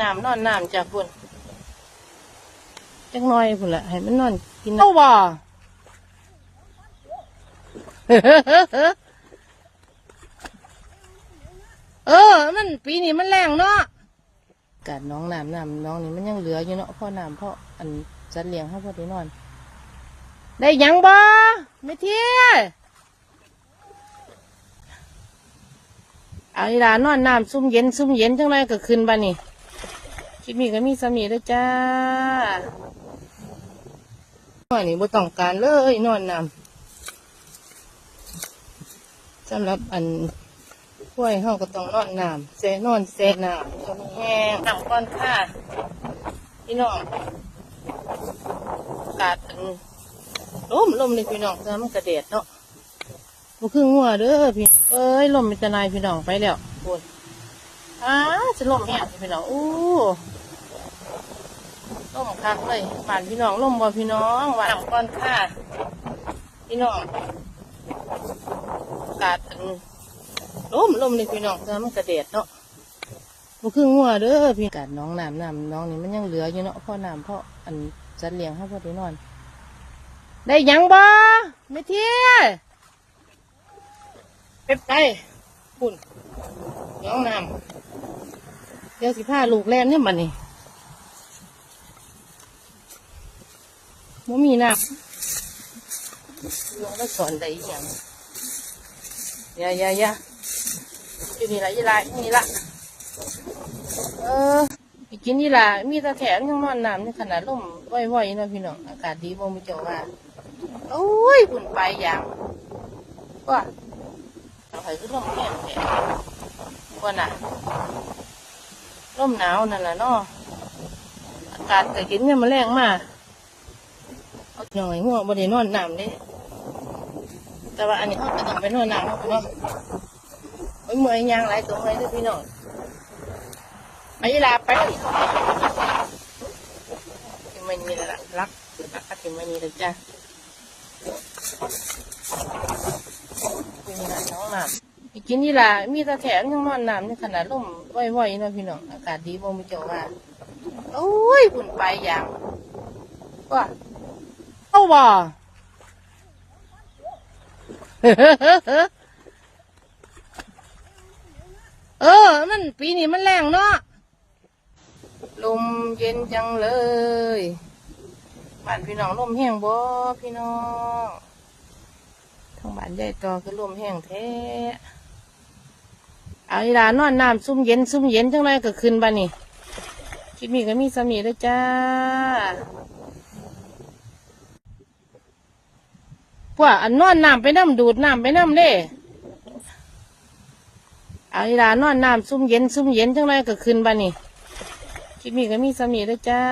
น้ำนอนน้ำจากพุ่นจักหน่อยพุ่นละให้มันนอนกินน้ำเอ้าบ่เออ มันปีนี้มันแรงเนาะกาดน้องน้ำน้ำน้องนี่มันยังเหลืออยู่เนาะพ่อน้ำพ่ออันจัดเลี้ยงให้พ่อได้นอน ได้หยังบ่ไม่เที่ยเอาอีหลานอนน้ำซุ่มเย็นซุ่มเย็นจังไรก็ขึ้นบ้านี่ค ลิปนี้ก็มีสามีด้วยจ้านอนนี่บ่ต้องการเลยนอนนำสำหรับอันกล้วยเฮาก็ต้องนอนน้ำเสนอนเสน้ำก็มีแห้งน้ำก้อนค่าพี่น้องอากาศเป็นลมลมเลยพี่น้องแต่มันกระเด็ดเนาะบ่คืองัวเด้อพี่เอ้ยลมมันจะนายพี่น้องไปแล้วโอ้ยอ้าจะลมแห้งพี่น้องอู้ ลมคักเลยบ้านพี่น้องลมบ่พี่น้องวานก้อนค่าพี่น้องกาศเป็นลมลมเลยพี่น้องแต่มันกระเด็ดเนาะบ่คืองัวเด้อพี่กัดน้องน้ำน้ำน้องนี่มันยังเหลืออยู่เนาะพ่อน้ำพ่ออันจัดเลี้ยงให้พ่อได้นอน ได้ยังบ่ไม่เที่ยเป็บไปปุ่นน้องน้ำเดี๋ยวสิพาลูกแล่นเนี่ยมันนี่ บ่มีน้ำน้องก็สอนได้อีหยังยายายาอยู่นี่ละยี่ละนี่ละเออไปกินนี่ละมีแตะแถมยังนอนน้ำนี่ขนาดลมไหวๆเนะพี่น้องอากาศดีบ่มีเจ้าว่าโอ้ยฝุ่นไปอย่างว่าเอาไปคือลมแห้งแท้ว่าน่ะลมหนาวนั่นแหละเนาะอากาศก็เห็นเนี่ยมมาแรงมาก หน่อยหัวบ่ได้นอนน้ำเด้แต่ว่าอันนี้เขาก็ต้องไปนอนน้ำเนาะพี่น้องโอ้ยเมื่อยยางหลายตัวเลยเด้อพี่น้องมายีลาไปที่มันมีละรักรักที่มันมีละจ้ะที่มีละน้องน้ำกินยีลามีตะแถมยังนอนน้ำนี่ขนาดล่มไหวๆเนาะพี่น้องอากาศดีบ่มีเจ้าว่าโอ้ยฝุ่นไปอย่างว่า เอาบ่เออ มันปีนี้มันแรงเนาะ ลมเย็นจังเลยบ้านพี่น้องลมแห้งบ่พี่น้องทางบ้านใหญ่ต่อคือลมแห้งแท้เอาอีหลานอนน้ำซุ่มเย็นซุ่มเย็นจังไรก็ขึ้นบ้านนี่คลิปนี้ก็มีสามีด้วยจ้า พวกอันนอนน้ำไปน้ำดูดน้ำไปน้ำเด้เอาอีลานอนน้ำซุ่มเย็นซุ่มเย็นจังไรก็ขึ้นบ้านี่คลิปนี้ก็มีสามีด้วยจ้า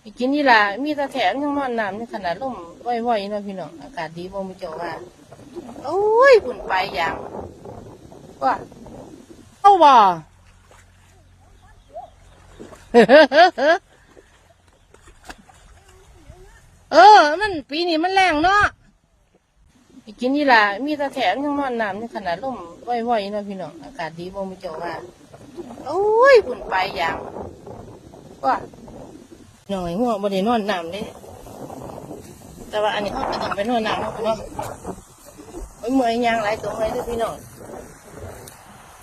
ไปกินอีหลามีตะแถมยังนอนน้ำนี่ขนาดลมไหวๆเนาะพี่น้องอากาศดีบ่มีเจ้าว่าโอ้ยฝุ่นไปอย่างว่าเอาบ่ เออ มันปีนี้มันแรงเนาะไปกินนี่ล่ะมีตะแถมยังนอนน้ำนี่ขนาดลมไหวๆเนาะพี่น้องอากาศดีบ่มีเจ้าว่าโอ้ยฝุ่นไปอย่างว่าหน่อยหัวบ่ได้นอนน้ำเด้แต่ว่าอันนี้เขาก็ต้องไปนอนน้ำเนาะพี่น้องโอ้ยเมื่อยยางหลายตัวเลยด้อพี่น้อง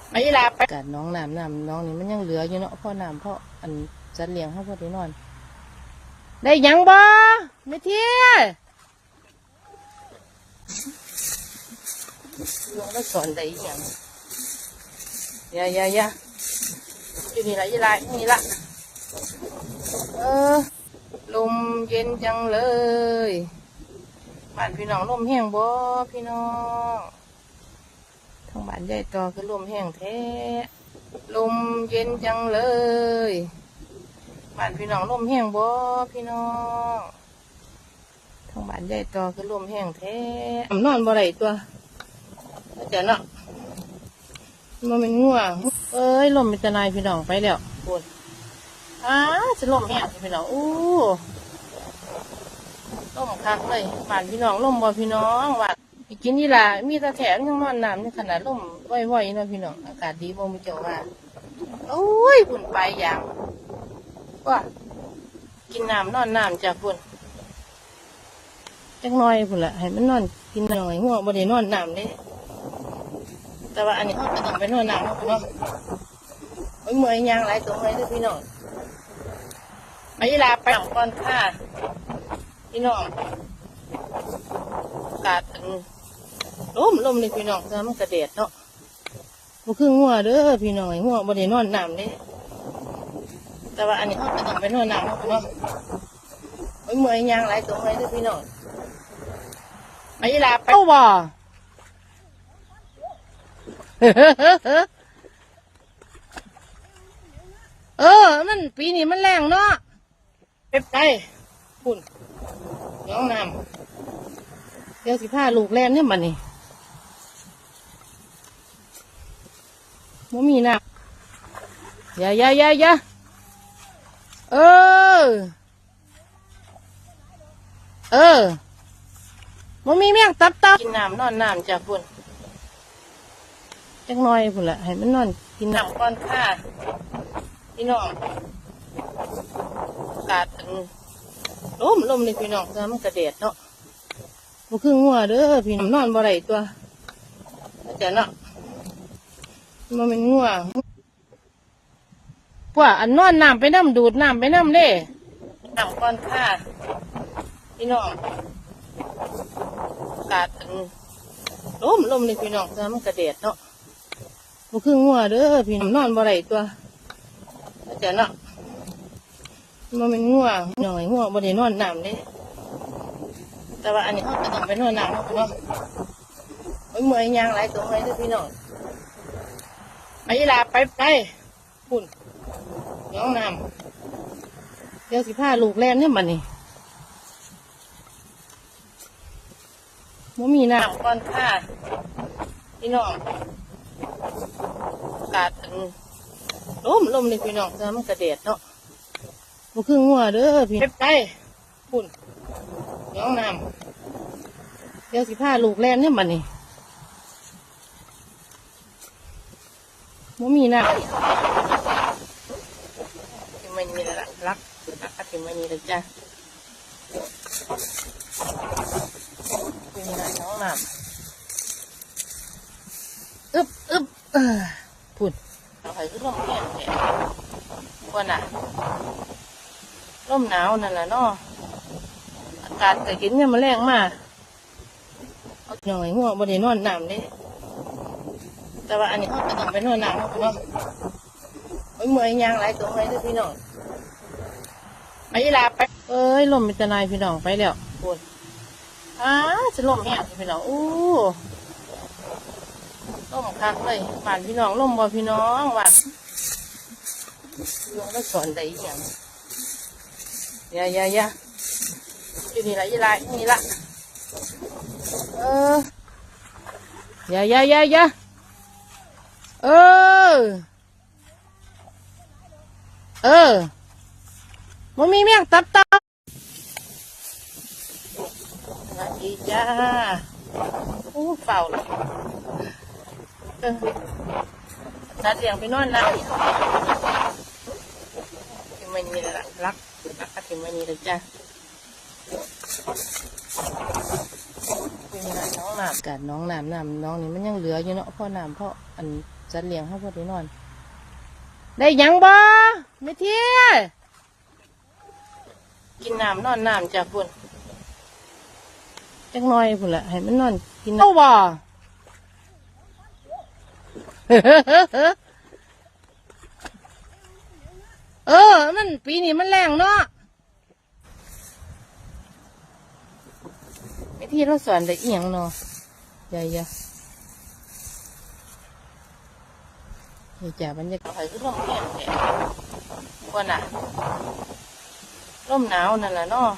ไปยีลาไปกัดน้องน้ำน้ำน้องนี่มันยังเหลืออยู่เนาะพ่อน้ำพ่ออันจัดเลี้ยงให้พ่อได้นอน ได้ยังบ่ไม่เที่ยน้องก็สอนได้ย่างอย่าอย่าอย่าอยู่นี่ละยี่ละนี่ละเออลมเย็นจังเลยบ้านพี่น้องลมแห้งบ่พี่น้องทางบ้านใหญ่ต่อคือลมแห้งแท้ลมเย็นจังเลย บ้านพี่น้องลมแห้งบ่พี่น้องทางบ้านใหญ่ต่อคือลมแห้งแท้นอนบ่ได้ตัวเดี๋ยวเนาะมันเป็นง่วงเอ้ยลมเป็นตะนายพี่น้องไปแล้วปวดอ้าจะลมแห้งพี่น้องอู้ลมคักเลยบ้านพี่น้องลมบ่พี่น้องว่าไปกินนี่ล่ะมีตาแถมยังนอนน้ำในขนาดลมว่อยๆเนาะพี่น้องอากาศดีบ่มีเจ้าว่าโอ้ยฝุ่นไปอย่าง ว่ากินน้ำนอนน้ำจากฝุ่นจักหน่อยพุ่นละให้มันนอนกินหน่อยหัวบ่ได้นอนน้ำเด้แต่ว่าอันนี้เขาก็ต้องไปนอนน้ำเนาะพี่น้องโอ้ยเมื่อยยางหลายตัวเลยเด้อพี่น้องมาอีลาไปก่อนค่ะพี่น้องกาศอันลมลมเลยพี่น้องจ้ามันกระเด็ดเนาะมันคืองัวเด้อพี่น้องไอ้งัวบ่ได้นอนน้ำเด้ แต่ว่าอันนี้เขาก็ต้องไปนอนน้ำเนาะพี่น้องโอ้ยเมื่อยยางหลายตัวเลยเด้อพี่น้องมาอีลาไปเอ้าบ่เออ มันปีนี้มันแรงเนาะไปไปปุ่นน้องน้ำเดี๋ยวสิพาลูกแลนเนี่ยมันนี่มมีน้ำอย่าอย่าอย่าอย่า เออ เออมมีเมี่ยงตับตับกินน้ำนอนน้ำจากพุ่นจังน้อยพุ่นละให้มันนอนกินน้ำก่อนค่ะพี่น้องอากาศอันลมลมเลยพี่น้องจ้ามันกระเด็ดเนาะมันคืองัวเด้อพี่น้องนอนบ่ได้ตัวเข้าใจเนาะมันเป็นงัว พวกอันนอนน้ำไปน้ำดูดน้ำไปน้ำเด้น้ำก่อนค่ะพี่น้องอากาศลมลมเลยพี่น้องจ้ามันกระเด็ดเนาะมันคืองัวเด้อพี่น้องนอนบ่ได้ตัวเข้าใจเนาะมันเป็นงัวหน่อยงัวบ่ได้นอนน้ำเด้แต่ว่าอันนี้เขาก็ต้องไปนอนน้ำเนาะพี่น้องโอ้ยเมื่อยยางหลายตัวเลยเด้อพี่น้องมาอีลาไปไปปุ่น น้องน้ำเดี๋ยวสิพาลูกแลนเนี่ยมันนี่มมีน้ำก่อนค่ะพี่น้องอากาศอันลมลมเลยพี่น้องจ้ามันกระเด็ดเนาะมันคืองัวเด้อพี่ไปไปปุ่นน้องน้ำเดี๋ยวสิพาลูกแลนเนี่ยมันนี่มมีน้ำที่มั นมีละรักรักที่มันมีละจ้ะมีละไรน้องน้ำอึบอึบเออพูดเอาไปคือลมแห้งแท้ว่าน่ะลมหนาวนั่นแหละเนาะอากาศก็เย็นเนี่ยมาแรงมากเอาหน่อยง่วงบ่ได้นอนน้ำเด้แต่ว่าอันนี้เขาก็ต้องไปนอนน้ำเนาะพี่น้องโอ้ยเมื่อยยางหลายตัวเลยด้อพี่น้อง อีลาไป เอ้ยลมมันจะนายพี่น้องไปแล้วปวดอ้าจะลมแห้งพี่น้องอู้ลมคักเลยผ่านพี่น้องลมบ่พี่น้องว่านน้องก็สอนได้อีกอย่างอย่าอย่าอย่าอยู่นี่ละยี่ไรนี่ละเอออย่าอย่าอย่าอย่าเออ เออ มันมีเมียงตับตับสวัสดีจ้าอู้เฝ้าเลยเออนัดเสียงไปนอนแล้วที่มันมีละรักรักที่มันมีละจ้าเป็นไงน้องน้ำกัดน้องน้ำน้ำน้องนี่มันยังเหลืออยู่เนาะพ่อน้ำพ่ออันจัดเลี้ยงเขาพ่อได้นอน ได้ยังบ่ไม่เที่ย กินน้ำนอนน้ำจากพุ่นจักหน่อยพุ่นละให้มันนอนกินน้ำเอ้าบ่ เออ มันปีนี้มันแรงเนาะไอ้ที่เราสอนได้เอียงเนาะใหญ่ๆ นี่จ้าบรรยากาศไฟคือลมแห้งแท้ว่าน่ะ ลมหนาวนั่นแหละเนาะ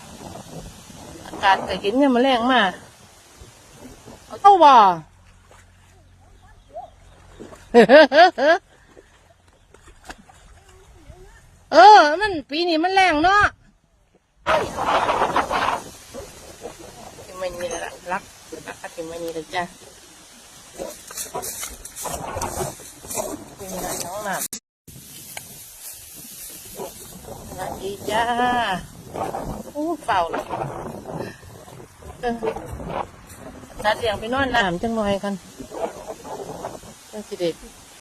อากาศก็เย็นเนี่ยมมาแรงมากเอาเต้าบ่เออ มันปีนี้มันแรงเนาะที่มันมีละรักอักินไว้นี่เลยจ้ะนี่ละน้องหนับส วัสดีจ้าอู้เฝ้าเลยเออตัดเสียงไปนอนน้ำจังหน่อยกันจังสิเด็ด